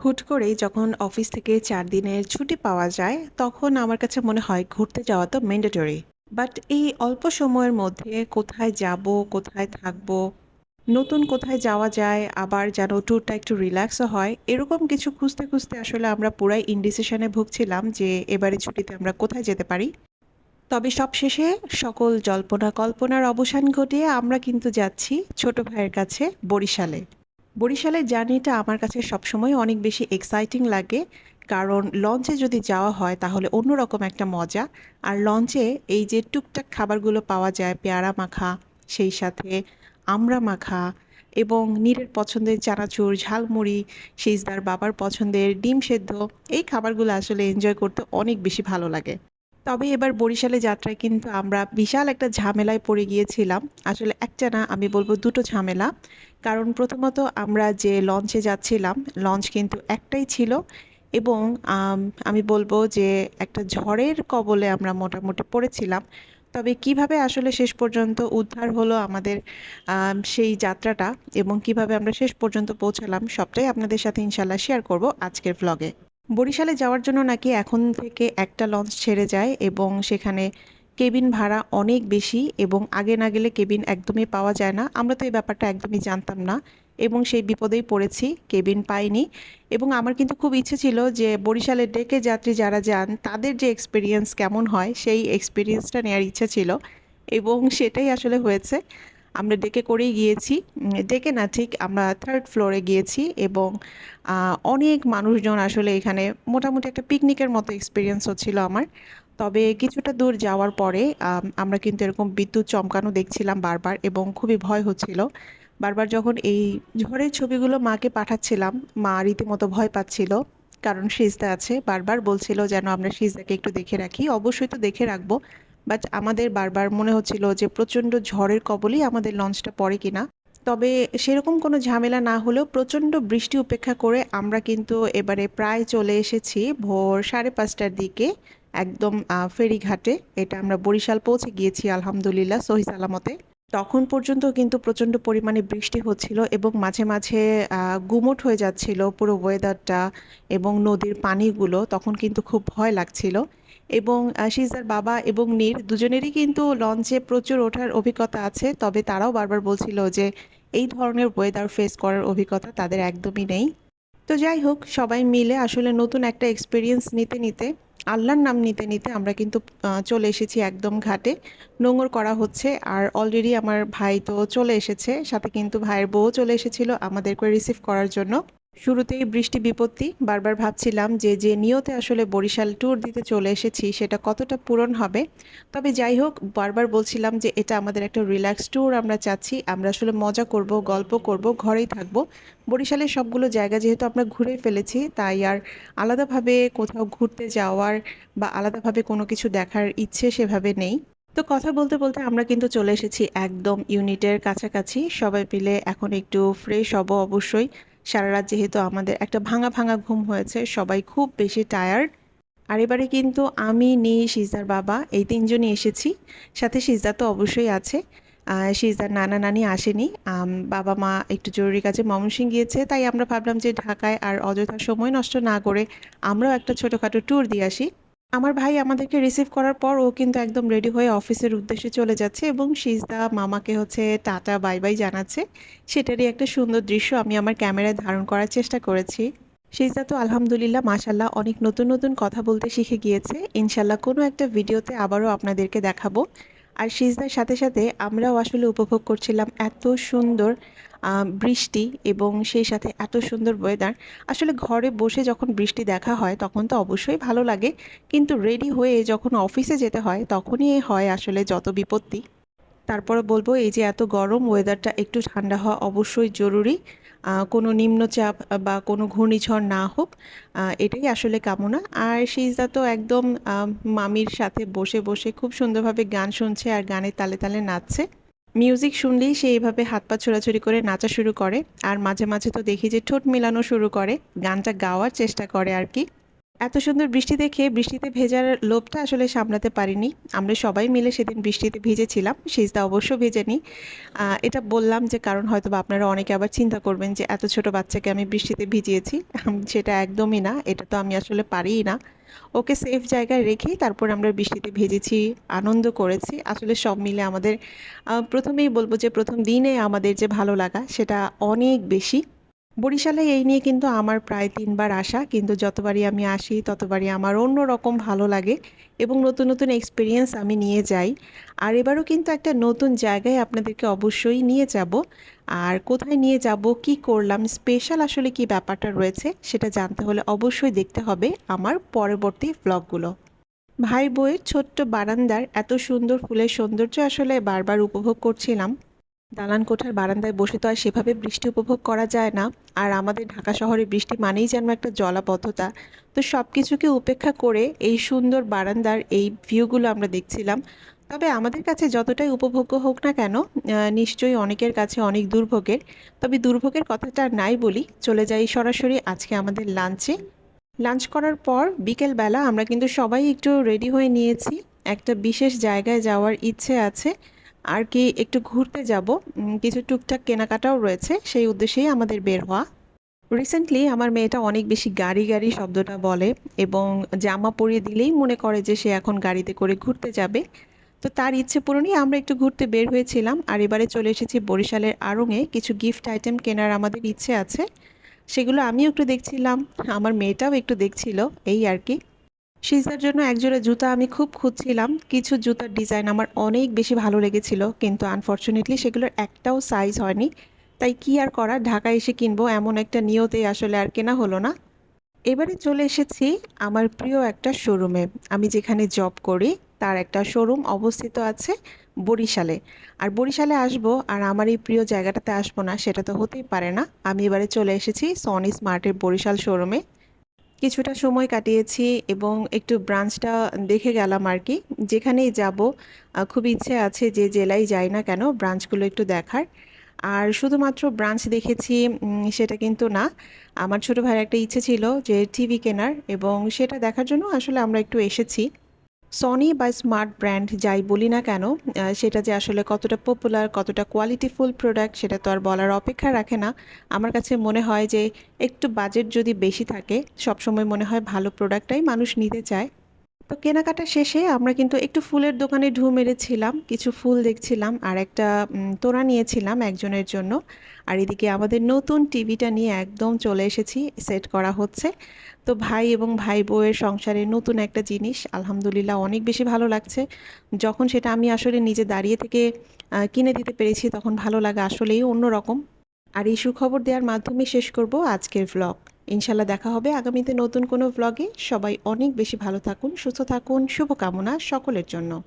হুট করেই যখন অফিস থেকে চার দিনের ছুটি পাওয়া যায়, তখন আমার কাছে মনে হয় ঘুরতে যাওয়া তো ম্যান্ডেটরি বাট এই অল্প সময়ের মধ্যে কোথায় যাব, কোথায় থাকব, নতুন কোথায় যাওয়া যায়, আবার যেন ট্যুরটা একটু রিল্যাক্সও হয়, এরকম কিছু খুঁজতে খুঁজতে আসলে আমরা পুরাই ইনডিসিশনে ভুগছিলাম যে এবারে ছুটিতে আমরা কোথায় যেতে পারি। তবে সবশেষে সকল জল্পনা কল্পনার অবসান ঘটিয়ে আমরা কিন্তু যাচ্ছি ছোট ভাইয়ের কাছে বরিশালে। বরিশালের জার্নিটা আমার কাছে সবসময় অনেক বেশি এক্সাইটিং লাগে। কারণ লঞ্চে যদি যাওয়া হয়, তাহলে অন্যরকম একটা মজা। আর লঞ্চে এই যে টুকটাক খাবারগুলো পাওয়া যায়, পেয়ারা মাখা, সেই সাথে আমড়া মাখা এবং নীরের পছন্দের চানাচুর, ঝালমুড়ি, সিজদার বাবার পছন্দের ডিম সেদ্ধ, এই খাবারগুলো আসলে এনজয় করতে অনেক বেশি ভালো লাগে। তবে এবার বরিশালে যাত্রায় কিন্তু আমরা বিশাল একটা ঝামেলায় পড়ে গিয়েছিলাম। আসলে একটা না, আমি বলব দুটো ঝামেলা। কারণ প্রথমত আমরা যে লঞ্চে যাচ্ছিলাম, লঞ্চ কিন্তু একটাই ছিল এবং, আমি বলব যে একটা ঝড়ের কবলে আমরা মোটামুটি পড়েছিলাম। তবে কীভাবে আসলে শেষ পর্যন্ত উদ্ধার হলো আমাদের সেই যাত্রাটা এবং কীভাবে আমরা শেষ পর্যন্ত পৌঁছালাম, সবটাই আপনাদের সাথে ইনশাল্লাহ শেয়ার করব আজকের ভ্লগে বরিশালে যাওয়ার জন্য নাকি এখন থেকে একটা লঞ্চ ছেড়ে যায় এবং সেখানে কেবিন ভাড়া অনেক বেশি এবং আগে না গেলে কেবিন একদমই পাওয়া যায় না। আমরা তো এই ব্যাপারটা একদমই জানতাম না এবং সেই বিপদেই পড়েছি, কেবিন পাইনি এবং আমার কিন্তু খুব ইচ্ছে ছিল যে বরিশালে ডেকে যাত্রী যারা যান, তাদের যে এক্সপিরিয়েন্স কেমন হয় সেই এক্সপিরিয়েন্সটা নেওয়ার ইচ্ছে ছিল এবং সেটাই আসলে হয়েছে। আমরা ডেকে করেই গিয়েছি। ডেকে না, ঠিক আমরা থার্ড ফ্লোরে গিয়েছি এবং অনেক মানুষজন আসলে এখানে মোটামুটি একটা পিকনিকের মতো এক্সপিরিয়েন্স হচ্ছিল আমার। তবে কিছুটা দূর যাওয়ার পরে আমরা কিন্তু এরকম বিদ্যুৎ চমকানো দেখছিলাম বারবার এবং খুবই ভয় হচ্ছিল। বারবার যখন এই ঝড়ের ছবিগুলো মাকে পাঠাচ্ছিলাম, মা রীতিমতো ভয় পাচ্ছিল, কারণ সিজদা আছে। বারবার বলছিল যেন আমরা সিজদাকে একটু দেখে রাখি। অবশ্যই তো দেখে রাখব। বাট আমাদের বারবার মনে হচ্ছিল যে প্রচণ্ড ঝড়ের কবলেই আমাদের লঞ্চটা পড়ে কিনা। তবে সেরকম কোনো ঝামেলা না হলেও প্রচণ্ড বৃষ্টি উপেক্ষা করে আমরা কিন্তু এবারে প্রায় চলে এসেছি ভোর সাড়ে পাঁচটার দিকে একদম ফেরিঘাটে। এটা আমরা বরিশাল পৌঁছে গিয়েছি, আলহামদুলিল্লাহ, সহি সালামতে। তখন পর্যন্ত কিন্তু প্রচণ্ড পরিমাণে বৃষ্টি হচ্ছিল এবং মাঝে মাঝে গুমোট হয়ে যাচ্ছিল পুরো ওয়েদারটা এবং নদীর পানিগুলো। তখন কিন্তু খুব ভয় লাগছিল এবং সিজার বাবা এবং নীর দুজনেরই কিন্তু লঞ্চে প্রচুর ওঠার অভিজ্ঞতা আছে। তবে তারাও বারবার বলছিল যে, এই ধরনের ওয়েদার ফেস করার অভিজ্ঞতা তাদের একদমই নেই। তো যাই হোক, সবাই মিলে আসলে নতুন একটা এক্সপিরিয়েন্স নিতে নিতে আল্লাহর নাম নিতে নিতে আমরা কিন্তু চলে এসেছি একদম ঘাটে। নোংর করা হচ্ছে আর অলরেডি আমার ভাই তো চলে এসেছে, সাথে কিন্তু ভাইয়ের বউ চলে এসেছিল আমাদেরকে রিসিভ করার জন্য। শুরুতেই বৃষ্টি বিপত্তি, বারবার ভাবছিলাম যে যে নিয়তে আসলে বরিশাল ট্যুর দিতে চলে এসেছি সেটা কতটা পূরণ হবে। তবে যাই হোক, বারবার বলছিলাম যে এটা আমাদের একটা রিল্যাক্স ট্যুর আমরা চাচ্ছি, আমরা আসলে মজা করব, গল্প করব, ঘরেই থাকব। বরিশালের সবগুলো জায়গা যেহেতু আমরা ঘুরে ফেলেছি, তাই আর আলাদাভাবে কোথাও ঘুরতে যাওয়ার বা আলাদাভাবে কোনো কিছু দেখার ইচ্ছে সেভাবে নেই। তো কথা বলতে বলতে আমরা কিন্তু চলে এসেছি একদম ইউনিটের কাছাকাছি, সবাই মিলে এখন একটু ফ্রেশ হব অবশ্যই। সারা রাত যেহেতু আমাদের একটা ভাঙা ভাঙা ঘুম হয়েছে, সবাই খুব বেশি টায়ার্ড আর এবারে কিন্তু আমি, নি সিজদার বাবা এই তিনজনই এসেছি। সাথে সিজদা তো অবশ্যই আছে। সিজদার নানা নানি আসেনি। বাবা মা একটু জরুরি কাজে ময়মনসিংহ গিয়েছে, তাই আমরা ভাবলাম যে ঢাকায় আর অযথা সময় নষ্ট না করে আমরাও একটা ছোটোখাটো ট্যুর দিয়ে আসি। আমার ভাই আমাদেরকে রিসিভ করার পর ও কিন্তু একদম রেডি হয়ে অফিসের উদ্দেশ্যে চলে যাচ্ছে এবং সিজদা মামাকে হচ্ছে টাটা বাই বাই জানাচ্ছে। সেটারই একটা সুন্দর দৃশ্য আমি আমার ক্যামেরায় ধারণ করার চেষ্টা করেছি। সিজদা তো আলহামদুলিল্লাহ মাশাল্লাহ অনেক নতুন নতুন কথা বলতে শিখে গিয়েছে। ইনশাল্লাহ কোনো একটা ভিডিওতে আবারও আপনাদেরকে দেখাবো। আর সিজদার সাথে সাথে আমরাও আসলে উপভোগ করছিলাম এত সুন্দর বৃষ্টি এবং সেই সাথে এত সুন্দর ওয়েদার আসলে ঘরে বসে যখন বৃষ্টি দেখা হয় তখন তো অবশ্যই ভালো লাগে, কিন্তু রেডি হয়ে যখন অফিসে যেতে হয় তখনই হয় আসলে যত বিপত্তি। তারপরে বলব এই যে এত গরম ওয়েদারটা একটু ঠান্ডা হওয়া অবশ্যই জরুরি কোনো নিম্নচাপ বা কোনো ঘূর্ণিঝড় না হোক এটাই আসলে কামনা। আর সিজদা তো একদম মামির সাথে বসে বসে খুব সুন্দরভাবে গান শুনছে আর গানের তালে তালে নাচছে। মিউজিক শুনলেই সে এইভাবে হাত পা ছোড়াছুড়ি করে নাচা শুরু করে। আর মাঝে মাঝে তো দেখি যে ঠোঁট মেলানো শুরু করে। গানটা গাওয়ার চেষ্টা করে আর কি। এত সুন্দর বৃষ্টি দেখে বৃষ্টিতে ভেজার লোভটা আসলে সামলাতে পারিনি। আমরা সবাই মিলে সেদিন বৃষ্টিতে ভিজেছিলাম সিজদা অবশ্য ভেজেনি। আহ, এটা বললাম যে কারণ হয়তো বা আপনারা অনেকে আবার চিন্তা করবেন যে এত ছোট বাচ্চাকে আমি বৃষ্টিতে ভিজিয়েছি সেটা একদমই না এটা তো আমি আসলে পারিই না। ওকে সেফ জায়গায় রেখেই তারপর আমরা বৃষ্টিতে ভেজেছি আনন্দ করেছি। আসলে সব মিলে আমাদের প্রথমেই বলব যে প্রথম দিনে আমাদের যে ভালো লাগা সেটা অনেক বেশি। বরিশালে এই নিয়ে কিন্তু আমার প্রায় তিনবার আসা, কিন্তু যতবারই আমি আসি, ততবারই আমার অন্য রকম ভালো লাগে এবং নতুন নতুন এক্সপিরিয়েন্স আমি নিয়ে যাই। আর এবারও কিন্তু একটা নতুন জায়গায় আপনাদেরকে অবশ্যই নিয়ে যাব। আর কোথায় নিয়ে যাব, কি করলাম স্পেশাল আসলে কি ব্যাপারটা রয়েছে, সেটা জানতে হলে অবশ্যই দেখতে হবে আমার পরবর্তী ব্লগগুলো ভাই বউয়ের ছোট্ট বারান্দার এত সুন্দর ফুলের সৌন্দর্য আসলে বারবার উপভোগ করছিলাম। দালান কোঠার বারান্দায় বসে তো আর সেভাবে বৃষ্টি উপভোগ করা যায় না। আর আমাদের ঢাকা শহরে বৃষ্টি মানেই যেন একটা জলাবদ্ধতা। তো সব কিছুকে উপেক্ষা করে এই সুন্দর বারান্দার এই ভিউগুলো আমরা দেখছিলাম। তবে আমাদের কাছে যতটাই উপভোগ্য হোক না কেন নিশ্চয়ই অনেকের কাছে অনেক দুর্ভোগের। তবে দুর্ভোগের কথাটা নাই বলি, চলে যাই সরাসরি আজকে আমাদের লাঞ্চে। লাঞ্চ করার পর বিকেলবেলা আমরা কিন্তু সবাই একটু রেডি হয়ে নিয়েছি। একটা বিশেষ জায়গায় যাওয়ার ইচ্ছে আছে। আর কি একটু ঘুরতে যাব। কিছু টুকটাক কেনাকাটাও রয়েছে, সেই উদ্দেশ্যেই আমাদের বের হওয়া। রিসেন্টলি আমার মেয়েটা অনেক বেশি গাড়ি গাড়ি শব্দটা বলে এবং জামা পরিয়ে দিলেই মনে করে যে সে এখন গাড়িতে করে ঘুরতে যাবে। তো তার ইচ্ছে পূরণই আমরা একটু ঘুরতে বের হয়েছিলাম আর এবারে চলে এসেছি বরিশালের আড়ংয়ে কিছু গিফট আইটেম কেনার আমাদের ইচ্ছে আছে। সেগুলো আমিও একটু দেখছিলাম, আমার মেয়েটাও একটু দেখছিল, এই আর কি। সিজদার জন্য একজোড়া জুতা আমি খুব খুঁজছিলাম। কিছু জুতার ডিজাইন আমার অনেক বেশি ভালো লেগেছিল, কিন্তু আনফর্চুনেটলি সেগুলোর একটাও সাইজ হয়নি। তাই কি আর করা ঢাকায় এসে কিনবো এমন একটা নিয়তে আসলে আর কেনা হলো না। এবারে চলে এসেছি আমার প্রিয় একটা শোরুমে আমি যেখানে জব করি, তার একটা শোরুম অবস্থিত আছে বরিশালে। আর বরিশালে আসব আর আমার এই প্রিয় জায়গাটাতে আসব না, সেটা তো হতেই পারে না। আমি এবারে চলে এসেছি সনি স্মার্টের বরিশাল শোরুমে কিছুটা সময় কাটিয়েছি এবং একটু ব্রাঞ্চটা দেখে গেলাম আর কি। যেখানেই যাব খুব ইচ্ছে আছে যে জেলায় যাই না কেন, ব্রাঞ্চগুলো একটু দেখার। আর শুধুমাত্র ব্রাঞ্চ দেখেছি সেটা কিন্তু না। আমার ছোটো ভাইয়ের একটা ইচ্ছে ছিল যে টিভি কেনার এবং সেটা দেখার জন্য আসলে আমরা একটু এসেছি। সনি বা স্মার্ট ব্র্যান্ড যাই বলি না কেন সেটা যে আসলে কতটা পপুলার কতটা কোয়ালিটিফুল প্রোডাক্ট সেটা তো আর বলার অপেক্ষা রাখে না। আমার কাছে মনে হয় যে একটু বাজেট যদি বেশি থাকে, সবসময় মনে হয় ভালো প্রোডাক্টটাই মানুষ নিতে চায়। তো কেনাকাটা শেষে আমরা কিন্তু একটু ফুলের দোকানে ঢু মেরেছিলাম, কিছু ফুল দেখছিলাম আর একটা তোড়া নিয়েছিলাম একজনের জন্য। আর এদিকে আমাদের নতুন টিভিটা নিয়ে একদম চলে এসেছি, সেট করা হচ্ছে। তো ভাই এবং ভাই বউয়ের সংসারে নতুন একটা জিনিস, আলহামদুলিল্লাহ অনেক বেশি ভালো লাগছে। যখন সেটা আমি আসলে নিজে দাঁড়িয়ে থেকে কিনে দিতে পেরেছি, তখন ভালো লাগা আসলেই অন্যরকম। আর এই সুখবর দেওয়ার মাধ্যমে শেষ করব আজকের ভ্লগ ইনশাল্লাহ দেখা হবে আগামীতে নতুন কোনো ব্লগে সবাই অনেক বেশি ভালো থাকুন, সুস্থ থাকুন, শুভকামনা সকলের জন্য।